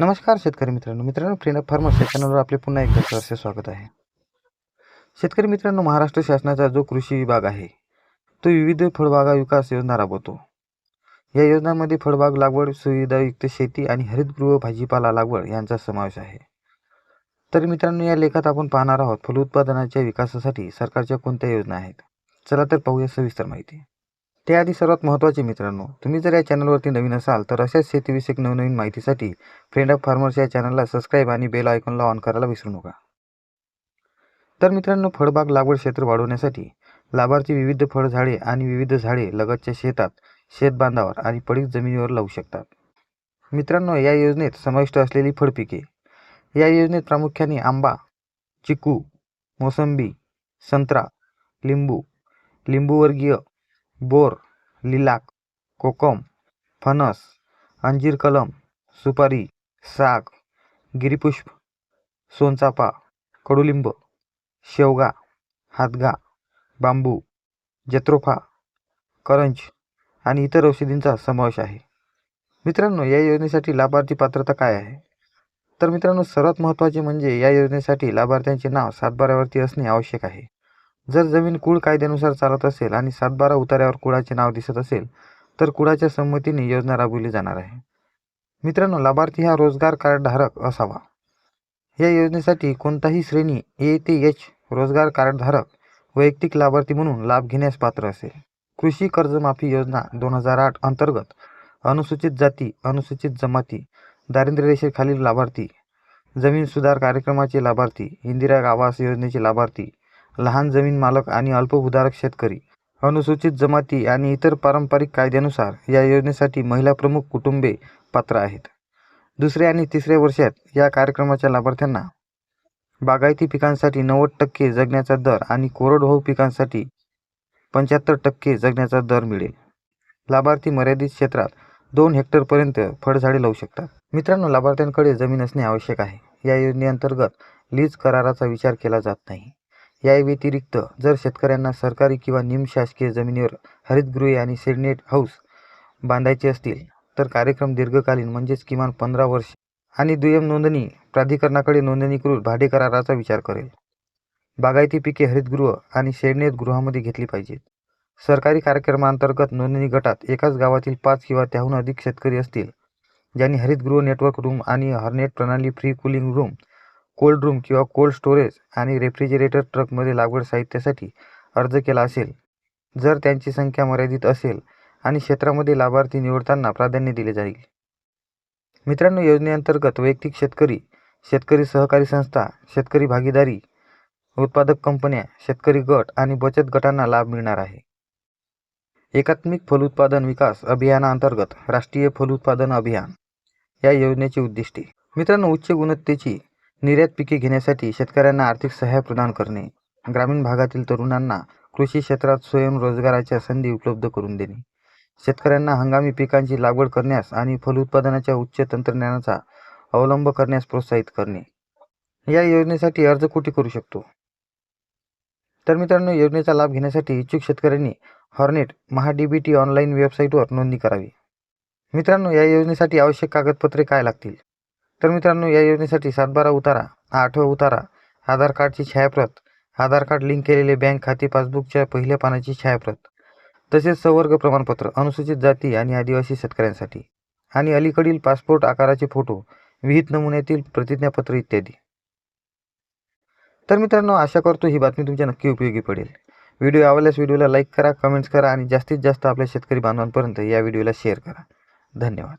नमस्कार शेतकरी मित्रांनो. मित्रांनो फ्रेंड फार्मर्स या चॅनलवर आपले पुन्हा एकदा सहर्ष स्वागत आहे. शेतकरी मित्रांनो महाराष्ट्र शासनाचा जो कृषी विभाग आहे तो विविध फळबागा विकास योजना राबवतो. या योजनांमध्ये फळबाग लागवड सुविधायुक्त शेती आणि हरितगृह भाजीपाला लागवड यांचा समावेश आहे. तर मित्रांनो या लेखात आपण पाहणार आहोत फलोत्पादनाच्या विकासासाठी सरकारच्या कोणत्या योजना आहेत? चला तर पाहूया सविस्तर माहिती. त्याआधी सर्वात महत्त्वाचे मित्रांनो. तुम्ही जर या चॅनलवरती नवीन असाल तर अशाच शेतीविषयक नवनवीन माहितीसाठी फ्रेंड ऑफ फार्मर्स या चॅनलला सबस्क्राईब आणि बेल आयकॉनला ऑन करायला विसरू नका. तर मित्रांनो फळबाग लागवड क्षेत्र वाढवण्यासाठी लाभार्थी विविध फळझाडे आणि विविध झाडे लगतच्या शेतात शेतबांधावर आणि पडीक जमिनीवर लावू शकतात. मित्रांनो या योजनेत समाविष्ट असलेली फळपिके. या योजनेत प्रामुख्याने आंबा चिकू मोसंबी संत्रा लिंबू लिंबूवर्गीय बोर लिलाक कोकम फणस अंजीर कलम सुपारी साग गिरीपुष्प सोनचाफा कडुलिंब शेवगा हातगा बांबू जत्रोफा करंज आणि इतर औषधींचा समावेश आहे. मित्रांनो या योजनेसाठी लाभार्थी पात्रता काय आहे? तर मित्रांनो सर्वात महत्त्वाचे म्हणजे या योजनेसाठी लाभार्थ्यांचे नाव सातबाऱ्यावरती असणे आवश्यक आहे. जर जमीन कुळ कायद्यानुसार चालत असेल आणि सातबारा उतार्यावर कुळाचे नाव दिसत असेल तर कुळाच्या संमतीने योजना राबवली जाणार आहे. मित्रांनो लाभार्थी हा रोजगार कार्डधारक असावा. या योजनेसाठी कोणताही श्रेणी ए ते एच रोजगार कार्डधारक वैयक्तिक लाभार्थी म्हणून लाभ घेण्यास पात्र असेल. कृषी कर्जमाफी योजना दोन हजार आठ अंतर्गत अनुसूचित जाती अनुसूचित जमाती दारिद्र्यरेषेखालील लाभार्थी जमीन सुधार कार्यक्रमाचे लाभार्थी इंदिरा आवास योजनेचे लाभार्थी लहान जमीन मालक आणि अल्पभूधारक शेतकरी. अनुसूचित जमाती आणि इतर पारंपरिक कायद्यानुसार या योजनेसाठी महिला प्रमुख कुटुंबे पात्र आहेत. दुसऱ्या आणि तिसऱ्या वर्षात या कार्यक्रमाच्या लाभार्थ्यांना बागायती पिकांसाठी नव्वद टक्के जगण्याचा दर आणि कोरडवाहू पिकांसाठी पंच्याहत्तर टक्के जगण्याचा दर मिळेल. लाभार्थी मर्यादित क्षेत्रात दोन हेक्टरपर्यंत फळझाडे लावू शकतात. मित्रांनो लाभार्थ्यांकडे जमीन असणे आवश्यक आहे. या योजनेअंतर्गत लीज कराराचा विचार केला जात नाही. या व्यतिरिक्त जर शेतकऱ्यांना सरकारी किंवा निमशासकीय जमिनीवर हरितगृहे आणि सेडनेट हाऊस बांधायचे असतील तर कार्यक्रम दीर्घकालीन म्हणजेच किमान पंधरा वर्ष. आणि दुय्यम नोंदणी प्राधिकरणाकडे नोंदणीकृत भाडे कराराचा विचार करेल. बागायती पिके हरितगृह आणि शेडनेट गृहामध्ये घेतली पाहिजेत. सरकारी कार्यक्रमांतर्गत नोंदणी गटात एकाच गावातील पाच किंवा त्याहून अधिक शेतकरी असतील ज्यांनी हरितगृह नेटवर्क रूम आणि हॉर्नेट प्रणाली free cooling room cold room किंवा कोल्ड स्टोरेज आणि रेफ्रिजरेटर ट्रकमध्ये लागवड साहित्यासाठी अर्ज केला असेल. जर त्यांची संख्या मर्यादित असेल आणि क्षेत्रामध्ये लाभार्थी निवडताना प्राधान्य दिले जाईल. मित्रांनो योजनेअंतर्गत वैयक्तिक शेतकरी शेतकरी सहकारी संस्था शेतकरी भागीदारी उत्पादक कंपन्या शेतकरी गट आणि बचत गटांना लाभ मिळणार आहे. एकात्मिक फलोत्पादन विकास अभियानाअंतर्गत राष्ट्रीय फलोत्पादन अभियान या योजनेची उद्दिष्टे मित्रांनो उच्च गुणवत्तेची निर्यात पिके घेण्यासाठी शेतकऱ्यांना आर्थिक सहाय्य प्रदान करणे ग्रामीण भागातील तरुणांना कृषी क्षेत्रात स्वयंरोजगाराच्या संधी उपलब्ध करून देणे. शेतकऱ्यांना हंगामी पिकांची लागवड करण्यास आणि फलोत्पादनाच्या उच्च तंत्रज्ञानाचा अवलंब करण्यास प्रोत्साहित करणे. या योजनेसाठी अर्ज कुठे करू शकतो? तर मित्रांनो योजनेचा लाभ घेण्यासाठी इच्छुक शेतकऱ्यांनी हॉर्नेट महाडीबीटी ऑनलाईन वेबसाईटवर नोंदणी करावी. मित्रांनो या योजनेसाठी आवश्यक कागदपत्रे काय लागतील? तर मित्रांनो या योजनेसाठी सातबारा उतारा आठवा उतारा आधार कार्डची छायाप्रत आधार कार्ड लिंक केलेले बँक खाते पासबुकच्या पहिल्या पानाची छायाप्रत तसेच संवर्ग प्रमाणपत्र अनुसूचित जाती आणि आदिवासी शेतकऱ्यांसाठी आणि अलीकडील पासपोर्ट आकाराचे फोटो विहित नमुन्यातील प्रतिज्ञापत्र इत्यादी. तर मित्रांनो आशा करतो ही बातमी तुमच्या नक्की उपयोगी पडेल. व्हिडिओ आवडल्यास व्हिडिओला लाईक करा कमेंट्स करा आणि जास्तीत जास्त आपल्या शेतकरी बांधवांपर्यंत या व्हिडिओला शेअर करा. धन्यवाद.